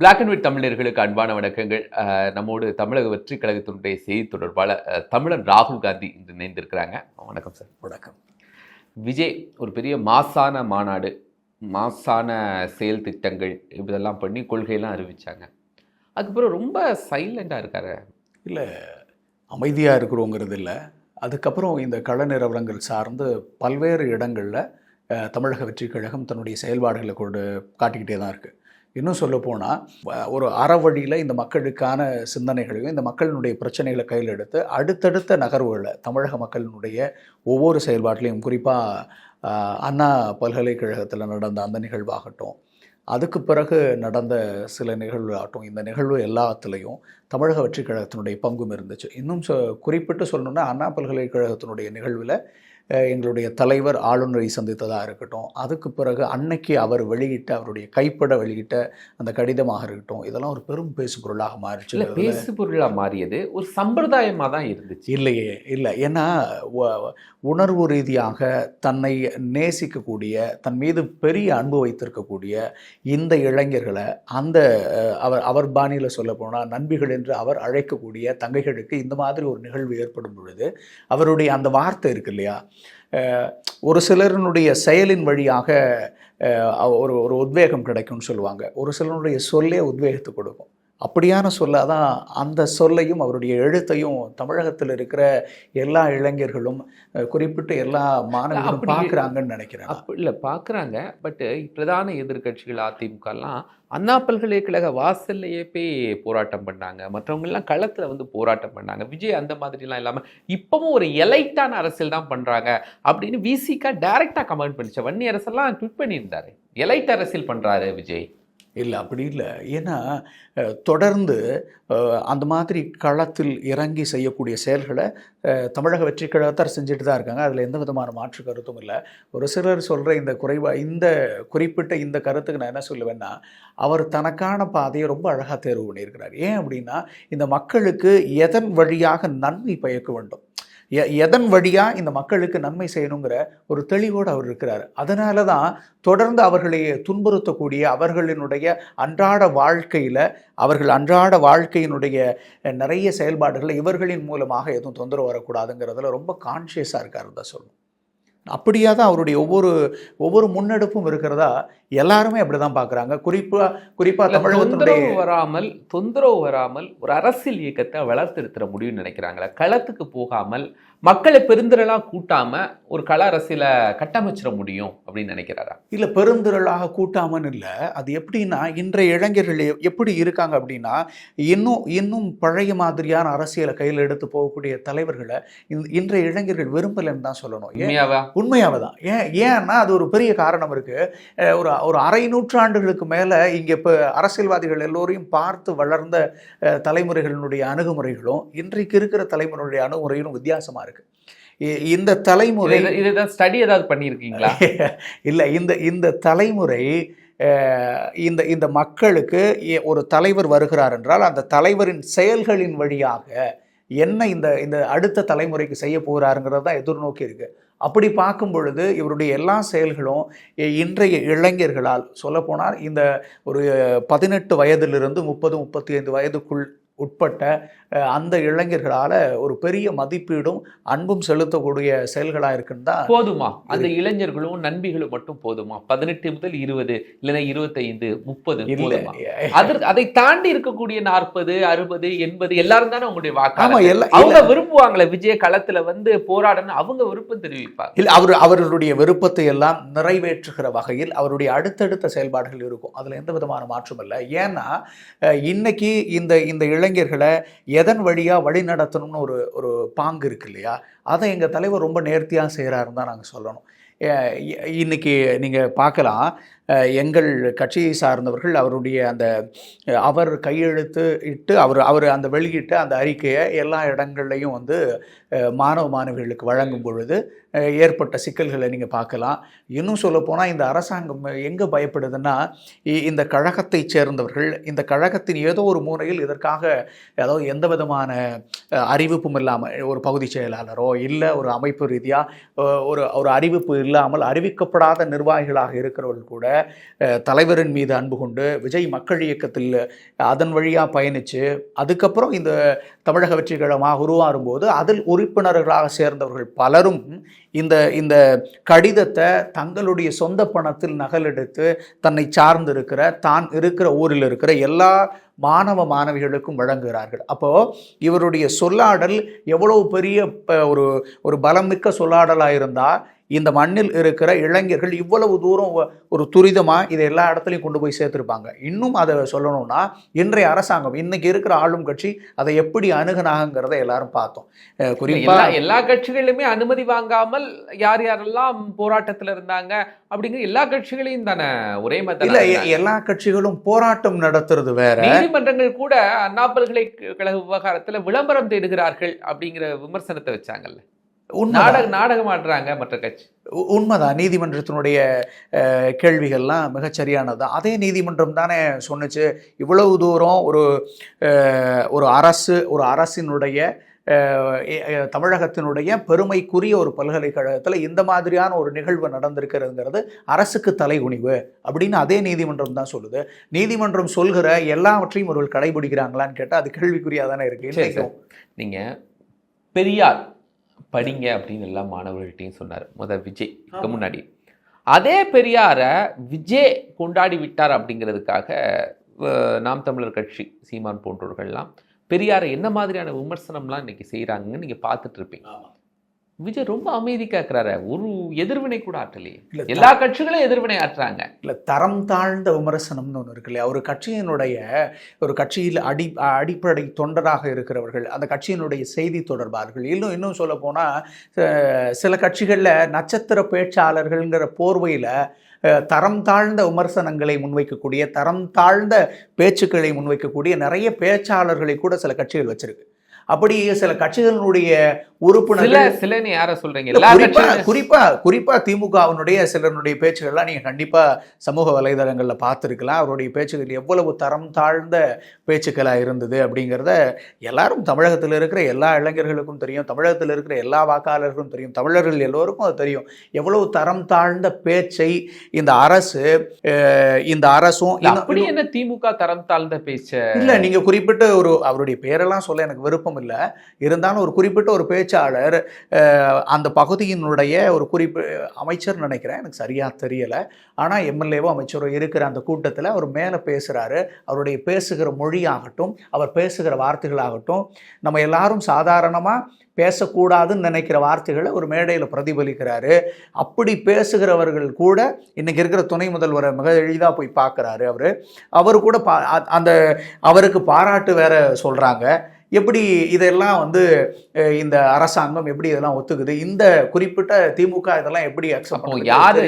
Black and white தமிழர்களுக்கு அன்பான வணக்கங்கள். நம்மோடு தமிழக வெற்றி கழகத்தினுடைய செய்தி தொடர்பாளர் தமிழன் ராகுல் காந்தி இன்று இணைந்திருக்கிறாங்க. வணக்கம் சார். வணக்கம். விஜய் ஒரு பெரிய மாசான மாநாடு மாசான செயல் திட்டங்கள் இதெல்லாம் பண்ணி கொள்கையெல்லாம் அறிவிச்சாங்க. அதுக்கப்புறம் ரொம்ப சைலண்டாக இருக்காரு. இல்லை அமைதியாக இருக்கிறோங்கிறது இல்லை. அதுக்கப்புறம் இந்த கள நிலவரங்கள் சார்ந்து பல்வேறு இடங்களில் தமிழக வெற்றிக் கழகம் தன்னுடைய செயல்பாடுகளை கொண்டு காட்டிக்கிட்டே தான் இருக்குது இன்னும் சொல்லப்போனால் ஒரு அறவழியில் இந்த மக்களுக்கான சிந்தனைகளையும் இந்த மக்களினுடைய பிரச்சனைகளை கையில் எடுத்து அடுத்தடுத்த நகர்வுகளை தமிழக மக்களினுடைய ஒவ்வொரு செயல்பாட்டிலையும் குறிப்பாக அண்ணா பல்கலைக்கழகத்தில் நடந்த அந்த நிகழ்வாகட்டும் அதுக்கு பிறகு நடந்த சில நிகழ்வு ஆகட்டும் இந்த நிகழ்வு எல்லாத்துலேயும் தமிழக வெற்றிக் கழகத்தினுடைய பங்கும் இருந்துச்சு. இன்னும் சொ குறிப்பிட்டு சொல்லணுன்னா அண்ணா பல்கலைக்கழகத்தினுடைய நிகழ்வில் எங்களுடைய தலைவர் ஆளுநரை சந்தித்ததாக இருக்கட்டும் அதுக்கு பிறகு அன்னைக்கு அவர் வெளியிட்ட அவருடைய கைப்பட வெளியிட்ட அந்த கடிதமாக இருக்கட்டும் இதெல்லாம் ஒரு பெரும் பேசு பொருளாக இல்லை மாறிச்சு பேசு பொருளாக மாறியது ஒரு சம்பிரதாயமாக தான் இருந்துச்சு. இல்லையே இல்லை. ஏன்னா உணர்வு ரீதியாக தன்னை நேசிக்கக்கூடிய தன் மீது பெரிய அன்பு வைத்திருக்கக்கூடிய இந்த இளைஞர்களை அந்த அவர் அவர் பாணியில் சொல்ல போனால் நண்பிகள் என்று அவர் அழைக்கக்கூடிய தங்கைகளுக்கு இந்த மாதிரி ஒரு நிகழ்வு ஏற்படும் பொழுது அவருடைய அந்த வார்த்தை இருக்கு இல்லையா ஒரு சிலரினுடைய செயலின் வழியாக ஒரு ஒரு உத்வேகம் கிடைக்கும்னு சொல்லுவாங்க. ஒரு சிலருடைய சொல்லே உத்வேகத்தை கொடுக்கும். அப்படியான சொல்லாதான் அந்த சொல்லையும் அவருடைய எழுத்தையும் தமிழகத்தில் இருக்கிற எல்லா இளைஞர்களும் குறிப்பிட்டு எல்லா மாணவர்களும் பார்க்குறாங்கன்னு நினைக்கிறேன் இல்லை பார்க்குறாங்க. பட்டு பிரதான எதிர்க்கட்சிகள் அதிமுகலாம் அண்ணா பல்கலைக்கழக வாசல்லையே போய் போராட்டம் பண்ணாங்க. மற்றவங்கெல்லாம் களத்தில் வந்து போராட்டம் பண்ணாங்க. விஜய் அந்த மாதிரிலாம் இல்லாமல் இப்போவும் ஒரு எலைட்டான அரசியல் தான் பண்ணுறாங்க அப்படின்னு விசிக்கா டைரெக்டாக கமெண்ட் பண்ணிச்சு. வன்னி அரசெல்லாம் ட்விட் பண்ணியிருந்தாரு. எலைட் அரசியல் பண்ணுறாரு விஜய். இல்லை அப்படி இல்லை. ஏன்னா தொடர்ந்து அந்த மாதிரி களத்தில் இறங்கி செய்யக்கூடிய செயல்களை தமிழக வெற்றி கழகத்தார் செஞ்சுட்டு தான் இருக்காங்க. அதில் எந்த விதமான மாற்று கருத்தும் இல்லை. ஒரு சிலர் சொல்கிற இந்த குறைவா இந்த குறிப்பிட்ட இந்த கருத்துக்கு நான் என்ன சொல்லுவேன்னா அவர் தனக்கான பாதையை ரொம்ப அழகாக தேர்வு பண்ணியிருக்கிறார். ஏன் அப்படின்னா இந்த மக்களுக்கு எதன் வழியாக நன்மை பயக்க வேண்டும்? எதன் வழியாக இந்த மக்களுக்கு நன்மை செய்யணுங்கிற ஒரு தெளிவோடு அவர் இருக்கிறார். அதனால தான் தொடர்ந்து அவர்களை துன்புறுத்தக்கூடிய அவர்களினுடைய அன்றாட வாழ்க்கையில் அவர்கள் அன்றாட வாழ்க்கையினுடைய நிறைய செயல்பாடுகளை இவர்களின் மூலமாக எதுவும் தொந்தரவு வரக்கூடாதுங்கிறதுல ரொம்ப கான்ஷியஸாக இருக்கார் தான் சொல்லணும் அப்படியாக தான் அவருடைய ஒவ்வொரு ஒவ்வொரு முன்னெடுப்பும் இருக்கிறதா? எல்லாருமே அப்படி தான் பார்க்குறாங்க குறிப்பாக குறிப்பாக தமிழகத்தினுடைய வராமல் தொந்தரவு வராமல் ஒரு அரசியல் இயக்கத்தை வளர்த்தெடுத்துற முடியும்னு நினைக்கிறாங்களா. களத்துக்கு போகாமல் மக்களை பெருந்திரளா கூட்டாம ஒரு கள அரசியலை கட்டமைச்சிட முடியும் அப்படின்னு நினைக்கிறாரா? இல்லை பெருந்திரளாக கூட்டாமன்னு இல்லை. அது எப்படின்னா இன்றைய இளைஞர்கள் எப்படி இருக்காங்க அப்படின்னா இன்னும் இன்னும் பழைய மாதிரியான அரசியலை கையில் எடுத்து போகக்கூடிய தலைவர்களை இன்றைய இளைஞர்கள் விரும்பலைன்னு தான் சொல்லணும். உண்மையாவே? தான் ஏன் ஏன்னா அது ஒரு பெரிய காரணம் இருக்கு. அஹ் ஒரு ஒரு அரை நூற்றாண்டுகளுக்கு மேலே இங்கே இப்போ அரசியல்வாதிகள் எல்லோரையும் பார்த்து வளர்ந்த தலைமுறைகளினுடைய அணுகுமுறைகளும் இன்றைக்கு இருக்கிற தலைமுறையுடைய அணுகுமுறையும் வித்தியாசமா இருக்கு. இ- இந்த தலைமுறை இதை- இதுதான் ஸ்டடி ஏதாவது பண்ணியிருக்கீங்களா? இல்லை இந்த இந்த தலைமுறை இந்த இந்த மக்களுக்கு ஒரு தலைவர் வருகிறார் என்றால் அந்த தலைவரின் செயல்களின் வழியாக என்ன இந்த இந்த அடுத்த தலைமுறைக்கு செய்ய போகிறாருங்கிறது தான் எதிர்நோக்கி இருக்கு. அப்படி பார்க்கும் பொழுது இவருடைய எல்லா செயல்களும் இன்றைய இளைஞர்களால் சொல்லப்போனால் இந்த ஒரு பதினெட்டு வயதிலிருந்து முப்பது முப்பத்தி ஐந்து வயதுக்குள் உட்பட்ட அந்த இளைஞர்களால் ஒரு பெரிய மதிப்பீடும் அன்பும் செலுத்தக்கூடிய செயல்களாக இருக்குன்னு தான் போதுமா? அந்த இளைஞர்களும் நண்பிகளும் மட்டும் போதுமா? பதினெட்டு முதல் இருபது இல்லைன்னா இருபத்தைந்து முப்பது அதற்கு அதை தாண்டி இருக்கக்கூடிய நாற்பது அறுபது எண்பது எல்லாரும் தானே உங்களுடைய எல்லா அவங்க விரும்புவாங்களே விஜய களத்துல வந்து போராடணும் அவங்க விருப்பம் தெரிவிப்பாங்க. இல்லை அவர் அவர்களுடைய விருப்பத்தை எல்லாம் நிறைவேற்றுகிற வகையில் அவருடைய அடுத்தடுத்த செயல்பாடுகள் இருக்கும். அதில் எந்த விதமான மாற்றம் இல்லை. ஏன்னா இன்னைக்கு இந்த இந்த இளைஞர்களை எதன் வழியாக வழி நடத்தணும்னு ஒரு ஒரு பாங்கு இருக்கு இல்லையா? அதை எங்கள் தலைவர் ரொம்ப நேர்த்தியாக செய்கிறாருன்னு தான் நாங்கள் சொல்லணும். இன்னைக்கு நீங்கள் பார்க்கலாம். எங்கள் கட்சியை சார்ந்தவர்கள் அவருடைய அந்த அவர் கையெழுத்து இட்டு அவர் அவர் அந்த வெளியிட்ட அந்த அறிக்கையை எல்லா இடங்கள்லையும் வந்து மாணவ மாணவிகளுக்கு வழங்கும் பொழுது ஏற்பட்ட சிக்கல்களை நீங்கள் பார்க்கலாம். இன்னும் சொல்லப்போனால் இந்த அரசாங்கம் எங்கே பயப்படுதுன்னா இ- இந்த கழகத்தை சேர்ந்தவர்கள் இந்த கழகத்தின் ஏதோ ஒரு மூலையில் இதற்காக ஏதோ எந்த விதமான அறிவிப்பும் இல்லாமல் ஒரு பகுதி செயலாளரோ இல்லை ஒரு அமைப்பு ரீதியாக ஒரு ஒரு அறிவிப்பு இல்லாமல் அறிவிக்கப்படாத நிர்வாகிகளாக இருக்கிறவர்கள் கூட தலைவரின் மீது அன்பு கொண்டு விஜய் மக்கள் இயக்கத்தில் அதன் வழியாக பயணித்து அதுக்கப்புறம் இந்த தமிழக வெற்றி கழகமாக உருவாரும்போது அதில் உறுப்பினர்களாக சேர்ந்தவர்கள் பலரும் இந்த இந்த கடிதத்தை தங்களுடைய சொந்த பணத்தில் நகலெடுத்து தன்னை சார்ந்து இருக்கிற தான் இருக்கிற ஊரில் இருக்கிற எல்லா மாணவ மாணவிகளுக்கும் வழங்குகிறார்கள். அப்போது இவருடைய சொல்லாடல் எவ்வளவு பெரிய ஒரு ஒரு பலமிக்க சொல்லாடலாக இருந்தால் இந்த மண்ணில் இருக்கிற இளைஞர்கள் இவ்வளவு தூரம் ஒரு துரிதமாக இதை எல்லா இடத்துலையும் கொண்டு போய் சேர்த்துருப்பாங்க. இன்னும் அதை சொல்லணும்னா இன்றைய அரசாங்கம் இன்றைக்கி இருக்கிற ஆளும் கட்சி அதை எப்படி அணுகுனாங்கிறத எல்லாரும் பார்த்தோம். அஹ் குறிப்பா எல்லா கட்சிகளுமே அனுமதி வாங்காமல் யார் யாரெல்லாம் போராட்டத்துல இருந்தாங்க அப்படிங்கிற எல்லா கட்சிகளையும் தானே ஒரே இல்ல மாதிரி எ- எல்லா கட்சிகளும் போராட்டம் நடத்துறது வேற. நீதிமன்றங்கள் கூட அண்ணா பல்கலைக்கழக விவகாரத்துல விளம்பரம் தேடுகிறார்கள் அப்படிங்கிற விமர்சனத்தை வச்சாங்கல்ல. நாடக நாடகம் ஆடுறாங்க மற்ற கட்சி. உண்மைதான். நீதிமன்றத்தினுடைய கேள்விகள்லாம் மிகச்சரியானது. தான் அதே நீதிமன்றம் தானே சொன்னுச்சு இவ்வளவு தூரம் ஒரு ஒரு அரசு ஒரு அரசினுடைய தமிழகத்தினுடைய பெருமைக்குரிய ஒரு பல்கலைக்கழகத்தில் இந்த மாதிரியான ஒரு நிகழ்வு நடந்திருக்கிறதுங்கிறது அரசுக்கு தலைகுனிவு அப்படின்னு அதே நீதிமன்றம் தான் சொல்லுது. நீதிமன்றம் சொல்கிற எல்லாவற்றையும் ஒருவர் கடைபிடிக்கிறாங்களான்னு கேட்டால் அது கேள்விக்குறியாக தானே இருக்கு. சரி, இன்னைக்கும். நீங்க பெரியார் படிங்க அப்படின்னு எல்லா மாணவர்கள்ட்டையும் சொன்னார். முதல் விஜய் இதுக்கு ஆமா. முன்னாடி. அதே பெரியாரை விஜய் கொண்டாடி விட்டார் அப்படிங்கிறதுக்காக நாம் தமிழர் கட்சி சீமான் போன்றவர்கள்லாம் பெரியாரை என்ன மாதிரியான விமர்சனம்லாம் இன்னைக்கு செய்கிறாங்கன்னு நீங்க பார்த்துட்டு இருப்பீங்க. விஜய் ரொம்ப அமைதி காக்குறாரு. ஒரு எதிர்வினை கூட ஆற்றலையே. இல்ல, எல்லா கட்சிகளும் எதிர்வினை ஆற்றுறாங்க இல்லை தரம் தாழ்ந்த விமர்சனம்னு ஒன்று இருக்கு இல்லையா ஒரு கட்சியினுடைய ஒரு கட்சியில் அடி அடிப்படை தொண்டராக இருக்கிறவர்கள் அந்த கட்சியினுடைய செய்தி தொடர்பாளர்கள் இன்னும் இன்னும் சொல்ல போனால் சில கட்சிகளில் நட்சத்திர பேச்சாளர்கள்ங்கிற போர்வையில் தரம் தாழ்ந்த விமர்சனங்களை முன்வைக்கக்கூடிய தரம் தாழ்ந்த பேச்சுக்களை முன்வைக்கக்கூடிய நிறைய பேச்சாளர்களை கூட சில கட்சிகள் வச்சிருக்கு. அப்படி சில கட்சிகளினுடைய சில உறுப்பினர்கள் சிலன்னு யார சொல்றீங்க? குறிப்பா குறிப்பா குறிப்பா திமுகவினுடைய சிலருடைய பேச்சுகள்லாம் நீங்க கண்டிப்பா சமூக வலைதளங்கள்ல பார்த்துருக்கலாம். அவருடைய பேச்சுகள் எவ்வளவு தரம் தாழ்ந்த பேச்சுக்களா இருந்தது அப்படிங்கிறத எல்லாரும் தமிழகத்தில் இருக்கிற எல்லா இளைஞர்களுக்கும் தெரியும். தமிழகத்தில் இருக்கிற எல்லா வாக்காளர்களுக்கும் தெரியும். தமிழர்கள் எல்லோருக்கும் அது தெரியும். எவ்வளவு தரம் தாழ்ந்த பேச்சை இந்த அரசு இந்த அரசும் அப்படி என்ன திமுக தரம் தாழ்ந்த பேச்ச? இல்ல நீங்க குறிப்பிட்ட ஒரு அவருடைய பேரெல்லாம் சொல்ல எனக்கு விருப்பம் இல்லை. இருந்தாலும் ஒரு குறிப்பிட்ட ஒரு பேச்சாளர் அந்த பகுதியினுடைய ஒரு குறிப்பு அமைச்சர் நினைக்கிறேன். எனக்கு சரியாக தெரியலை. ஆனால் எம்எல்ஏவோ அமைச்சரோ இருக்கிற அந்த கூட்டத்தில் அவர் மேலே பேசுகிறாரு அவருடைய பேசுகிற மொழியாகட்டும் அவர் பேசுகிற வார்த்தைகளாகட்டும் நம்ம எல்லாரும் சாதாரணமாக பேசக்கூடாதுன்னு நினைக்கிற வார்த்தைகளை ஒரு மேடையில் பிரதிபலிக்கிறாரு. அப்படி பேசுகிறவர்கள் கூட இன்றைக்கி இருக்கிற துணை முதல்வரை மிக எளிதாக போய் பார்க்குறாரு அவர். அவர் கூட பா அந்த அவருக்கு பாராட்டு வேற சொல்கிறாங்க எப்படி இதெல்லாம் வந்து இந்த அரசாங்கம் எப்படி இதெல்லாம் ஒத்துக்குது? இந்த குறிப்பிட்ட திமுக இதெல்லாம் எப்படி அக்செப்ட் யாரு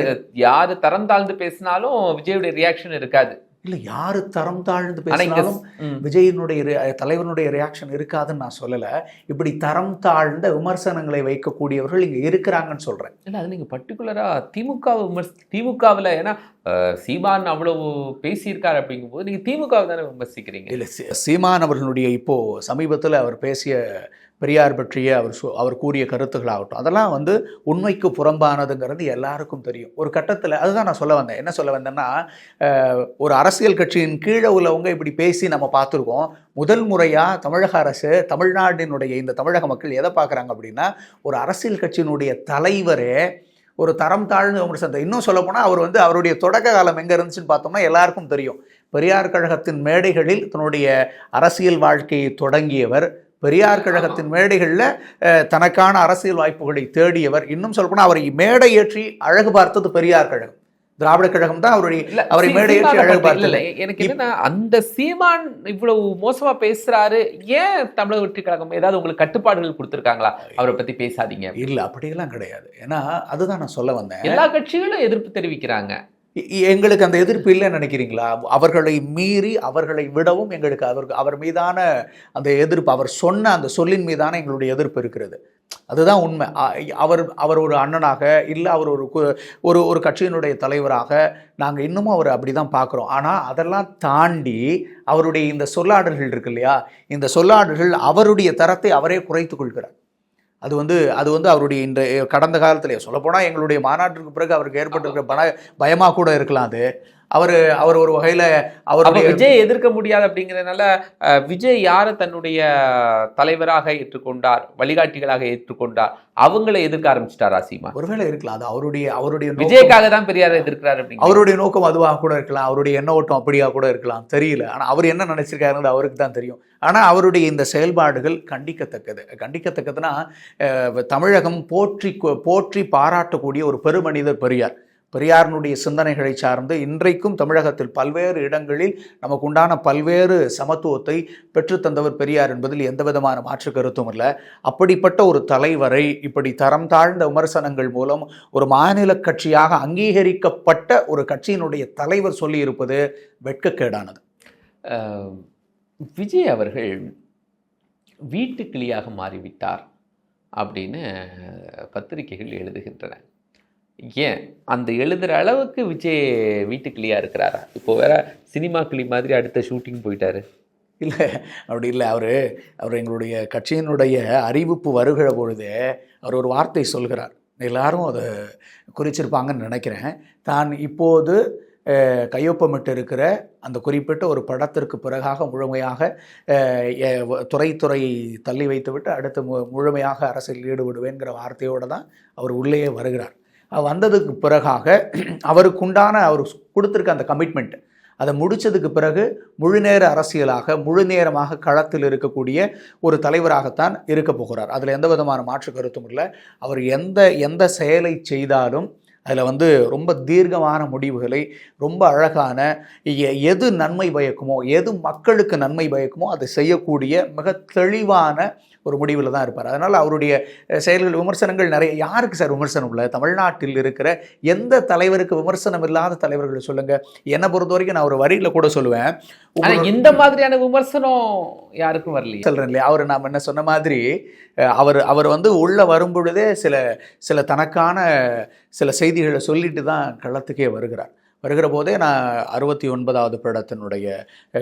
யாரு தரம் தாழ்ந்து பேசினாலும் விஜயுடைய ரியாக்ஷன் இருக்காது. இல்ல யாரு தரம் தாழ்ந்து பேசினாலும். விஜயினுடைய தலைவனுடைய ரியாக்ஷன் இருக்காதுன்னு நான் சொல்லல. இப்படி தரம் தாழ்ந்த விமர்சனங்களை வைக்கக்கூடியவர்கள் இங்க இருக்கிறாங்கன்னு சொல்றேன். இல்ல அது நீங்க பர்டிகுலரா திமுக விமர்ச திமுகவுல ஏன்னா சீமான் அவ்வளவு பேசியிருக்காரு அப்படிங்கும்போது நீங்கள் திமுகவை தானே விமர்சிக்கிறீங்க? இல்லை சீமான் அவர்களுடைய இப்போது சமீபத்தில் அவர் பேசிய பெரியார் பற்றிய அவர் சொ- அவர் கூறிய கருத்துக்களாகட்டும் அதெல்லாம் வந்து உண்மைக்கு புறம்பானதுங்கிறது எல்லாருக்கும் தெரியும். ஒரு கட்டத்தில் அதுதான் நான் சொல்ல வந்தேன். என்ன சொல்ல வந்தேன்னா ஒரு அரசியல் கட்சியின் கீழே உள்ளவங்க இப்படி பேசி நம்ம பார்த்துருக்கோம். முதல் முறையாக தமிழக அரசு தமிழ்நாட்டினுடைய இந்த தமிழக மக்கள் எதை பார்க்குறாங்க அப்படின்னா ஒரு அரசியல் கட்சியினுடைய தலைவரே ஒரு தரம் தாழ்ந்த விமர்சனத்தை இன்னும் சொல்ல போனால் அவர் வந்து அவருடைய தொடக்க காலம் எங்கே இருந்துச்சுன்னு பார்த்தோம்னா எல்லாருக்கும் தெரியும். பெரியார் கழகத்தின் மேடைகளில் தன்னுடைய அரசியல் வாழ்க்கையை தொடங்கியவர். பெரியார் கழகத்தின் மேடைகளில் தனக்கான அரசியல் வாய்ப்புகளை தேடியவர். இன்னும் சொல்லப்போனால் அவரை மேடை ஏற்றி அழகு பார்த்தது பெரியார் கழகம். திராவிட கழகம் தான் அவருடைய அவரை மேடையேற்றி அழகு பார்த்தது. எனக்கு என்னன்னா அந்த சீமான் இவ்வளவு மோசமா பேசுறாரு ஏன் தமிழக வெற்றி கழகம் ஏதாவது உங்களுக்கு கட்டுப்பாடுகள் கொடுத்திருக்காங்களா? அவரை பத்தி பேசாதீங்க. இல்லை அப்படியெல்லாம் கிடையாது. ஏன்னா அதுதான் நான் சொல்ல வந்தேன். எல்லா கட்சிகளும் எதிர்ப்பு தெரிவிக்கிறாங்க. எங்களுக்கு அந்த எதிர்ப்பு இல்லைன்னு நினைக்கிறீங்களா? அவர்களை மீறி அவர்களை விடவும் எங்களுக்கு அவர் அவர் மீதான அந்த எதிர்ப்பு அவர் சொன்ன அந்த சொல்லின் மீதான எங்களுடைய எதிர்ப்பு இருக்கிறது. அதுதான் உண்மை. அவர் அவர் ஒரு அண்ணனாக இல்லை அவர் ஒரு கு- ஒரு ஒரு கட்சியினுடைய தலைவராக நாங்கள் இன்னமும் அவர் அப்படி தான் பார்க்குறோம் ஆனால் அதெல்லாம் தாண்டி அவருடைய இந்த சொல்லாடல்கள் இருக்கு இல்லையா? இந்த சொல்லாடல்கள் அவருடைய தரத்தை அவரே குறைத்து கொள்கிறார். அது வந்து அது வந்து அவருடைய இந்த கடந்த காலத்தில் சொல்லப்போனால் எங்களுடைய மாநாட்டிற்கு பிறகு அவருக்கு ஏற்பட்டிருக்கிற பண பயமாக கூட இருக்கலாம் அது. அவர் அவர் ஒரு வகையில் அவருடைய விஜய் எதிர்க்க முடியாது அப்படிங்கறதுனால அஹ், விஜய் யாரை தன்னுடைய தலைவராக ஏற்றுக்கொண்டார் வழிகாட்டிகளாக ஏற்றுக்கொண்டார் அவங்களை எதிர்க்க ஆரம்பிச்சிட்டாரா சீமா? ஒருவேளை இருக்கலாம். அது அவருடைய அவருடைய விஜய்க்காக தான் பெரியாரை எதிர்க்கிறார் அப்படிங்கிற அவருடைய நோக்கம் அதுவாக கூட இருக்கலாம். அவருடைய எண்ண ஓட்டம் அப்படியா கூட இருக்கலாம். தெரியல. ஆனால் அவர் என்ன நினைச்சிருக்காருன்னு அவருக்கு தான் தெரியும். ஆனால் அவருடைய இந்த செயல்பாடுகள் கண்டிக்கத்தக்கது. கண்டிக்கத்தக்கதுன்னா அஹ், தமிழகம் போற்றி போற்றி பாராட்டக்கூடிய ஒரு பெருமனிதர் பெரியார். பெரியாரினுடைய சிந்தனைகளை சார்ந்து இன்றைக்கும் தமிழகத்தில் பல்வேறு இடங்களில் நமக்கு உண்டான பல்வேறு சமத்துவத்தை பெற்றுத்தந்தவர் பெரியார் என்பதில் எந்த விதமான மாற்று கருத்தும் இல்லை. அப்படிப்பட்ட ஒரு தலைவரை இப்படி தரம் தாழ்ந்த விமர்சனங்கள் மூலம் ஒரு மாநில கட்சியாக அங்கீகரிக்கப்பட்ட ஒரு கட்சியினுடைய தலைவர் சொல்லியிருப்பது வெட்கக்கேடானது. விஜய் அவர்கள் வீட்டு கிளியாக மாறிவிட்டார் அப்படின்னு பத்திரிகைகள் எழுதுகின்றன. ஏன்? அந்த எழுதுகிற அளவுக்கு விஜய் வீட்டு கிளியா இருக்கிறாரா? இப்போ வேற சினிமா கிளி மாதிரி அடுத்த ஷூட்டிங் போயிட்டாரு. இல்லை அப்படி இல்லை. அவர் அவர் எங்களுடைய கட்சியினுடைய அறிவிப்பு வருகிற பொழுது அவர் ஒரு வார்த்தை சொல்கிறார். எல்லாரும் அதை குறிச்சிருப்பாங்கன்னு நினைக்கிறேன். தான் இப்போது கையொப்பமிட்டு இருக்கிற அந்த குறிப்பிட்ட ஒரு படத்திற்கு பிறகாக முழுமையாக துறை துறை தள்ளி வைத்துவிட்டு அடுத்து மு முழுமையாக அரசியல் ஈடுபடுவேங்கிற வார்த்தையோடு தான் அவர் உள்ளேயே வருகிறார். வந்ததுக்கு பிறகாக அவருக்குண்டான அவர் கொடுத்துருக்க அந்த கமிட்மெண்ட் அதை முடித்ததுக்கு பிறகு முழுநேர அரசியலாக முழு நேரமாக களத்தில் இருக்கக்கூடிய ஒரு தலைவராகத்தான் இருக்க போகிறார். அதில் எந்த விதமான மாற்று கருத்தும் இல்லை. அவர் எந்த எந்த செயலை செய்தாலும் அதில் வந்து ரொம்ப தீர்க்கமான முடிவுகளை ரொம்ப அழகான எ- எது நன்மை பயக்குமோ எது மக்களுக்கு நன்மை பயக்குமோ அதை செய்யக்கூடிய மிக தெளிவான ஒரு முடிவில் தான் இருப்பார். அதனால் அவருடைய செயல்கள் விமர்சனங்கள் நிறைய யாருக்கு சார் விமர்சனம் இல்லை தமிழ்நாட்டில் இருக்கிற எந்த தலைவருக்கு விமர்சனம் இல்லாத தலைவர்களை சொல்லுங்க? என்னை பொறுத்த வரைக்கும் நான் ஒரு வரியில் கூட சொல்லுவேன். இந்த மாதிரியான விமர்சனம் யாருக்கும் வரலையே. சொல்கிறேன் இல்லையா? அவர் நாம் என்ன சொன்ன மாதிரி அவர் அவர் வந்து உள்ளே வரும்பொழுதே சில சில தனக்கான சில செய்திகளை சொல்லிட்டு தான் களத்துக்கே வருகிறார். வருகிற போதே நான் அறுபத்தி ஒன்பதாவது படத்தினுடைய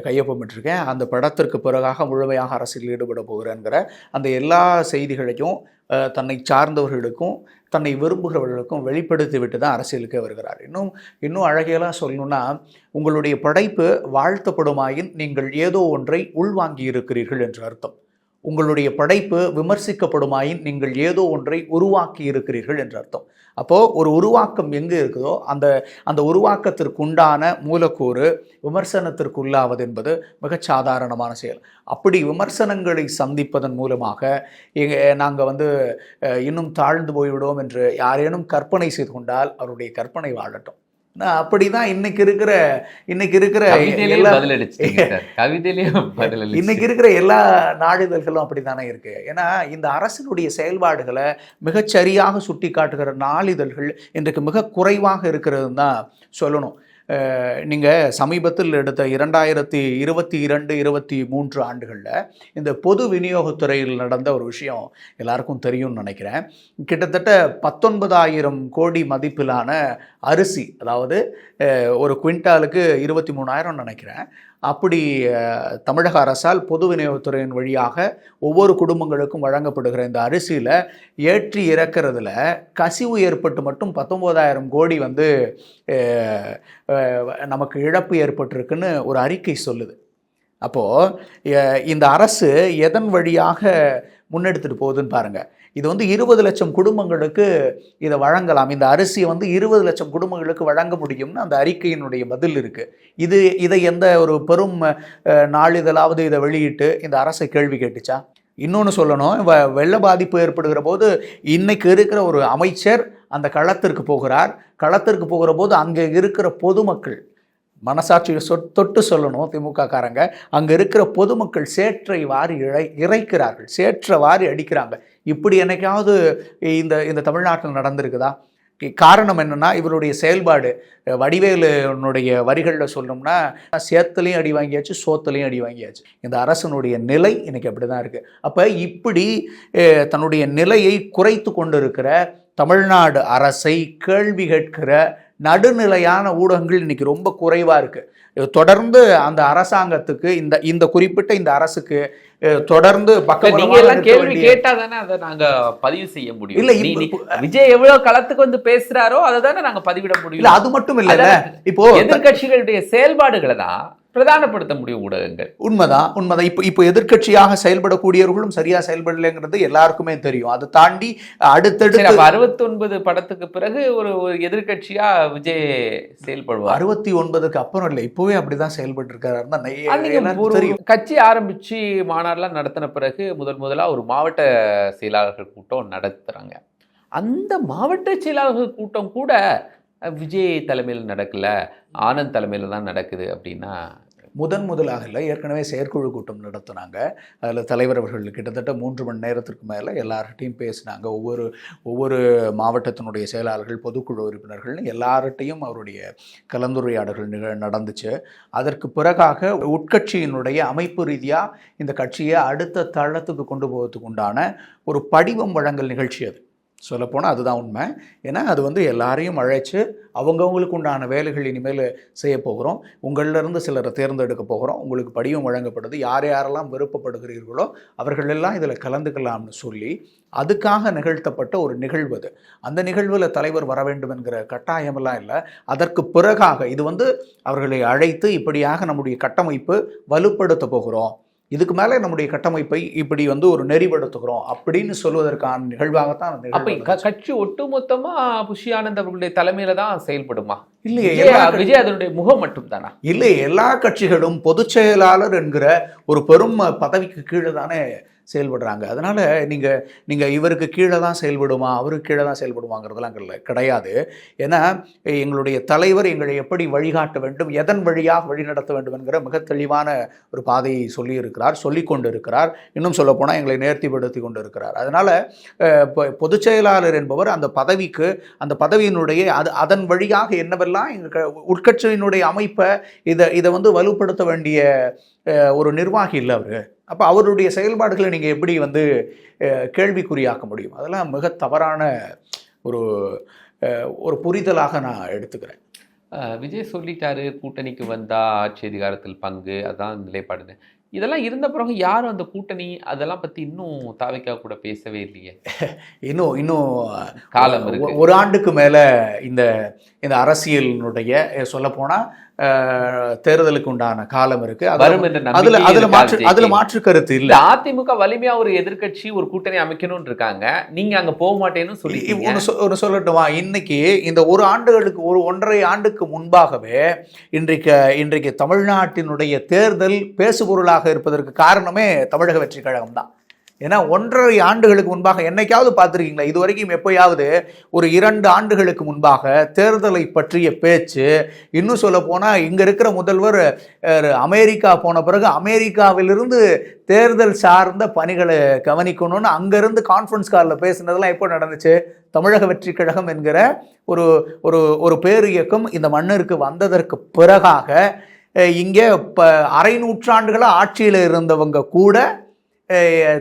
கையொப்பமிட்டிருக்கேன். அந்த படத்திற்கு பிறகாக முழுமையாக அரசியல் ஈடுபட போகிறேங்கிற அந்த எல்லா செய்திகளையும் தன்னை சார்ந்தவர்களுக்கும் தன்னை விரும்புகிறவர்களுக்கும் வெளிப்படுத்தி விட்டு தான் அரசியலுக்கு வருகிறார். இன்னும் இன்னும் அழகியெல்லாம் சொல்லணும்னா உங்களுடைய படைப்பு வாழ்த்தப்படுமாயின் நீங்கள் ஏதோ ஒன்றை உள்வாங்கி இருக்கிறீர்கள் என்று அர்த்தம். உங்களுடைய படைப்பு விமர்சிக்கப்படுமாயின் நீங்கள் ஏதோ ஒன்றை உருவாக்கி இருக்கிறீர்கள் என்று அர்த்தம். அப்போது ஒரு உருவாக்கம் எங்கே இருக்குதோ அந்த அந்த உருவாக்கத்திற்கு உண்டான மூலக்கூறு விமர்சனத்திற்கு உள்ளாவது என்பது மிகச் சாதாரணமான செயல். அப்படி விமர்சனங்களை சந்திப்பதன் மூலமாக நாங்கள் வந்து இன்னும் தாழ்ந்து போய்விடுவோம் என்று யாரேனும் கற்பனை செய்து கொண்டால் அவருடைய கற்பனை வாழட்டும். அப்படிதான் இன்னைக்கு இருக்கிற இன்னைக்கு இருக்கிற இன்னைக்கு இருக்கிற எல்லா நாளிதழ்களும் அப்படித்தானே இருக்கு. ஏன்னா இந்த அரசினுடைய செயல்பாடுகளை மிகச்சரியாக சுட்டி காட்டுகிற நாளிதழ்கள் இன்றைக்கு மிக குறைவாக இருக்கிறதுன்னு தான் சொல்லணும். நீங்கள் சமீபத்தில் எடுத்த இரண்டாயிரத்தி இருபத்தி இரண்டு இருபத்தி மூன்று ஆண்டுகளில் இந்த பொது விநியோகத்துறையில் நடந்த ஒரு விஷயம் எல்லாருக்கும் தெரியும்னு நினைக்கிறேன். கிட்டத்தட்ட பத்தொன்பதாயிரம் கோடி மதிப்பிலான அரிசி அதாவது ஒரு குவிண்டாலுக்கு இருபத்தி மூணாயிரம் நினைக்கிறேன். அப்படி தமிழக அரசால் பொது விநியோகத்துறையின் வழியாக ஒவ்வொரு குடும்பங்களுக்கும் வழங்கப்படுகிற இந்த அரிசியில் ஏற்றி இறக்கிறதுல கசிவு ஏற்பட்டு மட்டும் பத்தொம்போதாயிரம் கோடி வந்து நமக்கு இழப்பு ஏற்பட்டிருக்குன்னு ஒரு அறிக்கை சொல்லுது. அப்போது இந்த அரசு எதன் வழியாக முன்னெடுத்துட்டு போகுதுன்னு பாருங்கள் இது வந்து இருபது லட்சம் குடும்பங்களுக்கு இதை வழங்கலாம். இந்த அரிசியை வந்து இருபது லட்சம் குடும்பங்களுக்கு வழங்க முடியும்னு அந்த அறிக்கையினுடைய பதில் இருக்குது இது இதை எந்த ஒரு பெரும் நாளிதழாவது இதை வெளியிட்டு இந்த அரசை கேள்வி கேட்டுச்சா? இன்னொன்று சொல்லணும். வ- வெள்ள பாதிப்பு ஏற்படுகிற போது இன்னைக்கு இருக்கிற ஒரு அமைச்சர் அந்த களத்திற்கு போகிறார். களத்திற்கு போகிற போது அங்கே இருக்கிற பொதுமக்கள் மனசாட்சியை சொ தொட்டு சொல்லணும் திமுக காரங்க அங்கே இருக்கிற பொதுமக்கள் சேற்றை வாரி இழை இறைக்கிறார்கள். சேற்றை வாரி அடிக்கிறாங்க. இப்படி என்னைக்காவது இந்த இந்த தமிழ்நாட்டில் நடந்திருக்குதா? காரணம் என்னன்னா இவருடைய செயல்பாடு. வடிவேலுனுடைய வரிகளில் சொல்லணும்னா சேத்துலையும் அடி வாங்கியாச்சு சோத்துலையும் அடி வாங்கியாச்சு. இந்த அரசனுடைய நிலை இன்றைக்கி அப்படி தான் இருக்குது அப்போ இப்படி தன்னுடைய நிலையை குறைத்து கொண்டு இருக்கிற தமிழ்நாடு அரசை கேள்வி கேட்கிற நடுநிலையான ஊடகங்கள் இன்னைக்கு ரொம்ப குறைவாக இருக்குது தொடர்ந்து அந்த அரசாங்கத்துக்கு இந்த இந்த குறிப்பிட்ட இந்த அரசுக்கு தொடர்ந்து இல்ல, பக்கபலமாக நீங்க எல்லாம் நிற்க கேள்வி கேட்டா தானே அதை நாங்க பதிவு செய்ய முடியும். இல்ல, விஜய் எவ்வளவு களத்துக்கு வந்து பேசுறாரோ அதை தானே நாங்க பதிவிட இல்ல முடியும் அது மட்டும் அதான் இப்போ எதிர்க்கட்சிகளுடைய செயல்பாடுகளை தான் பிரதானப்படுத்த முடியும் ஊடகங்கள். உண்மைதான். உண்மைதான். இப்போ இப்போ எதிர்க்கட்சியாக செயல்படக்கூடியவர்களும் சரியா செயல்படலைங்கிறது எல்லாருக்குமே தெரியும். அதை தாண்டி அடுத்தடுத்து அப்ப அறுபத்தி ஒன்பது படத்துக்கு பிறகு ஒரு ஒரு எதிர்க்கட்சியா விஜய் செயல்படுவார்? அறுபத்தி ஒன்பதுக்கு அப்புறம் இல்லை. இப்போவே அப்படிதான் செயல்பட்டு தெரியும். கட்சி ஆரம்பிச்சு மாநாடுலாம் நடத்தின பிறகு முதல் முதலா ஒரு மாவட்ட செயலாளர்கள் கூட்டம் நடத்துறாங்க. அந்த மாவட்ட செயலாளர்கள் கூட்டம் கூட விஜய் தலைமையில் நடக்கல. ஆனந்த் தலைமையில் தான் நடக்குது அப்படின்னா முதன் முதலாக இல்லை ஏற்கனவே செயற்குழு கூட்டம் நடத்தினாங்க. அதில் தலைவர் அவர்கள் கிட்டத்தட்ட மூன்று மணி நேரத்திற்கு மேலே எல்லார்கிட்டையும் பேசினாங்க. ஒவ்வொரு ஒவ்வொரு மாவட்டத்தினுடைய செயலாளர்கள் பொதுக்குழு உறுப்பினர்கள்னு எல்லார்கிட்டையும் அவருடைய கலந்துரையாடல்கள் நிக நடந்துச்சு. அதற்கு பிறகாக உட்கட்சியினுடைய அமைப்பு ரீதியாக இந்த கட்சியை அடுத்த தளத்துக்கு கொண்டு போகிறதுக்கு உண்டான ஒரு படிவம் வழங்கல் நிகழ்ச்சி அது. சொல்லப்போனால் அதுதான் உண்மை. ஏன்னா அது வந்து எல்லாரையும் அழைச்சி அவங்கவுங்களுக்கு உண்டான வேலைகள் இனிமேல் செய்ய போகிறோம். உங்களிலிருந்து சிலரை தேர்ந்தெடுக்க போகிறோம். உங்களுக்கு படிவம் வழங்கப்படுது. யார் யாரெல்லாம் விருப்பப்படுகிறீர்களோ அவர்கள் எல்லாம் இதில் கலந்துக்கலாம்னு சொல்லி அதுக்காக நிகழ்த்தப்பட்ட ஒரு நிகழ்வு அது. அந்த நிகழ்வில் தலைவர் வர வேண்டும் என்கிற கட்டாயமெல்லாம் இல்லை. அதற்கு பிறகாக இது வந்து அவர்களை அழைத்து இப்படியாக நம்முடைய கட்டமைப்பு வலுப்படுத்த போகிறோம். இதுக்கு மேலே நம்முடைய கட்டமைப்பை இப்படி வந்து ஒரு நெறிப்படுத்துகிறோம் அப்படின்னு சொல்வதற்கான நிகழ்வாகத்தான் அந்த அப்ப கட்சி ஒட்டுமொத்தமா புஷி ஆனந்த் அவர்களுடைய தலைமையில தான் செயல்படுமா? இல்லையே விஜய் அதனுடைய முகம் மட்டும் தானா இல்லை எல்லா கட்சிகளும் பொதுச் செயலாளர் என்கிற ஒரு பெரும் பதவிக்கு கீழே தானே செயல்படுறாங்க. அதனால் நீங்கள் நீங்கள் இவருக்கு கீழே தான் செயல்படுமா அவருக்கு கீழே தான் செயல்படுவாங்கிறதுலாம் கிடை- கிடையாது. ஏன்னா எங்களுடைய தலைவர் எங்களை எப்படி வழிகாட்ட வேண்டும் எதன் வழியாக வழிநடத்த வேண்டும் என்கிற மிக தெளிவான ஒரு பாதையை சொல்லியிருக்கிறார் சொல்லி கொண்டு இருக்கிறார் இன்னும் சொல்லப்போனால் எங்களை நேர்த்திப்படுத்தி கொண்டு இருக்கிறார் அதனால் பொ- பொதுச் செயலாளர் என்பவர் அந்த பதவிக்கு அந்த பதவியினுடைய அது அதன் வழியாக என்னவெல்லாம் எங்கள் உட்கட்சியினுடைய அமைப்பை இதை இதை வந்து வலுப்படுத்த வேண்டிய ஒரு நிர்வாகி இல்லை அவர். அப்போ அவருடைய செயல்பாடுகளை நீங்கள் எப்படி வந்து கேள்விக்குறியாக்க முடியும்? அதெல்லாம் மிக தவறான ஒரு ஒரு புரிதலாக நான் எடுத்துக்கிறேன். விஜய் சொல்லிட்டாரு கூட்டணிக்கு வந்தா ஆட்சி அதிகாரத்தில் பங்கு அதான் நிலைப்பாடுன்னு. இதெல்லாம் இருந்த பிறகு யாரும் அந்த கூட்டணி அதெல்லாம் பத்தி இன்னும் தாவிக்கா கூட பேசவே இல்லையே. இன்னும் இன்னும் காலம் ஒரு ஆண்டுக்கு மேலே இந்த இந்த அரசியலினுடைய சொல்லப்போனால் தேர்தலுக்கு உண்டான காலம் இருக்கு. வரும் அதுல அதுல மாற்று? அதுல மாற்று கருத்து இல்ல. அதிமுக வலிமையா ஒரு எதிர்க்கட்சி ஒரு கூட்டணி அமைக்கணும்னு இருக்காங்க. நீங்க அங்க போக மாட்டேன்னு சொல்லிட்டீங்க. ஒன்று சொ ஒன்று சொல்லட்டுமா? இன்னைக்கு இந்த ஒரு ஆண்டுகளுக்கு ஒரு ஒன்றரை ஆண்டுக்கு முன்பாகவே இன்றைக்கு இன்றைக்கு தமிழ்நாட்டினுடைய தேர்தல் பேசுபொருளாக இருப்பதற்கு காரணமே தமிழக வெற்றி கழகம் தான் ஏன்னா ஒன்றரை ஆண்டுகளுக்கு முன்பாக என்னைக்காவது பார்த்துருக்கீங்களா? இது வரைக்கும் எப்போயாவது ஒரு இரண்டு ஆண்டுகளுக்கு முன்பாக தேர்தலை பற்றிய பேச்சு இன்னும் சொல்ல போனால் இங்கே இருக்கிற முதல்வர் அமெரிக்கா போன பிறகு அமெரிக்காவிலிருந்து தேர்தல் சார்ந்த பணிகளை கவனிக்கணும்னு அங்கேருந்து கான்ஃபரன்ஸ் காலில் பேசுனதெல்லாம் எப்போ நடந்துச்சு? தமிழக வெற்றி கழகம் என்கிற ஒரு ஒரு ஒரு பேர் இயக்கம் இந்த மண்ணிற்கு வந்ததற்கு பிறகாக இங்கே இப்போ அரை நூற்றாண்டுகளாக ஆட்சியில் இருந்தவங்க கூட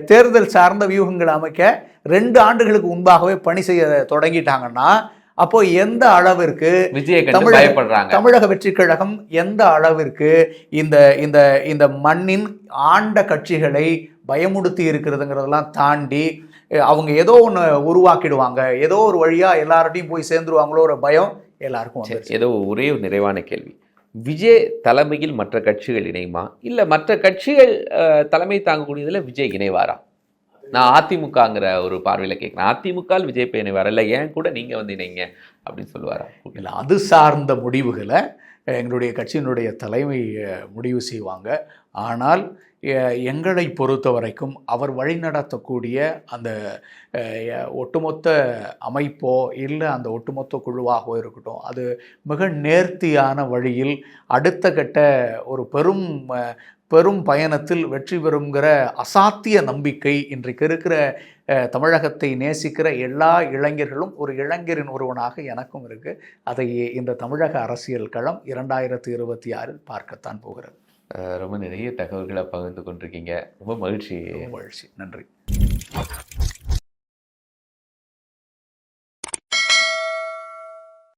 தேர்தல் சார்ந்த வியூகங்களை அமைக்க ரெண்டு ஆண்டுகளுக்கு முன்பாகவே பணி செய்ய தொடங்கிட்டாங்கன்னா அப்போ எந்த அளவிற்கு தமிழக- தமிழக வெற்றி கழகம் எந்த அளவிற்கு இந்த இந்த இந்த மண்ணின் ஆண்ட கட்சிகளை பயமுடுத்தி இருக்கிறதுங்கிறதெல்லாம் தாண்டி அவங்க ஏதோ ஒன்று உருவாக்கிடுவாங்க. ஏதோ ஒரு வழியா எல்லார்ட்டையும் போய் சேர்ந்துருவாங்களோ ஒரு பயம் எல்லாருக்கும் ஏதோ ஒரே ஒரு நிறைவான கேள்வி. விஜய் தலைமையில் மற்ற கட்சிகள் இணையுமா? இல்லை மற்ற கட்சிகள் தலைமை தாங்கக்கூடியதில் விஜய் இணைவாரா? நான் அதிமுகங்கிற ஒரு பார்வையில் கேட்குறேன் அதிமுக விஜய் போய் வரல ஏன் கூட நீங்கள் வந்து இணைங்க அப்படின்னு சொல்லுவாரா? இல்லை அது சார்ந்த முடிவுகளை எங்களுடைய கட்சியினுடைய தலைமை முடிவு செய்வாங்க. ஆனால் எங்களை பொறுத்த வரைக்கும் அவர் வழிநடத்தக்கூடிய அந்த ஒட்டுமொத்த அமைப்போ இல்லை அந்த ஒட்டுமொத்த குழுவாகவோ இருக்கட்டும் அது மிக நேர்த்தியான வழியில் அடுத்த கட்ட ஒரு பெரும் பெரும் பயணத்தில் வெற்றி பெறுங்கிற அசாத்திய நம்பிக்கை இன்றைக்கு இருக்கிற தமிழகத்தை நேசிக்கிற எல்லா இளைஞர்களும் ஒரு இளைஞரின் ஒருவனாக எனக்கும் இருக்கு. அதை இந்த தமிழக அரசியல் களம் இரண்டாயிரத்தி இருபத்தி ஆறில் பார்க்கத்தான் போகிறது. ரொம்ப நிறைய தகவல்களை பகிர்ந்து கொண்டிருக்கீங்க. ரொம்ப மகிழ்ச்சி. மகிழ்ச்சி. நன்றி.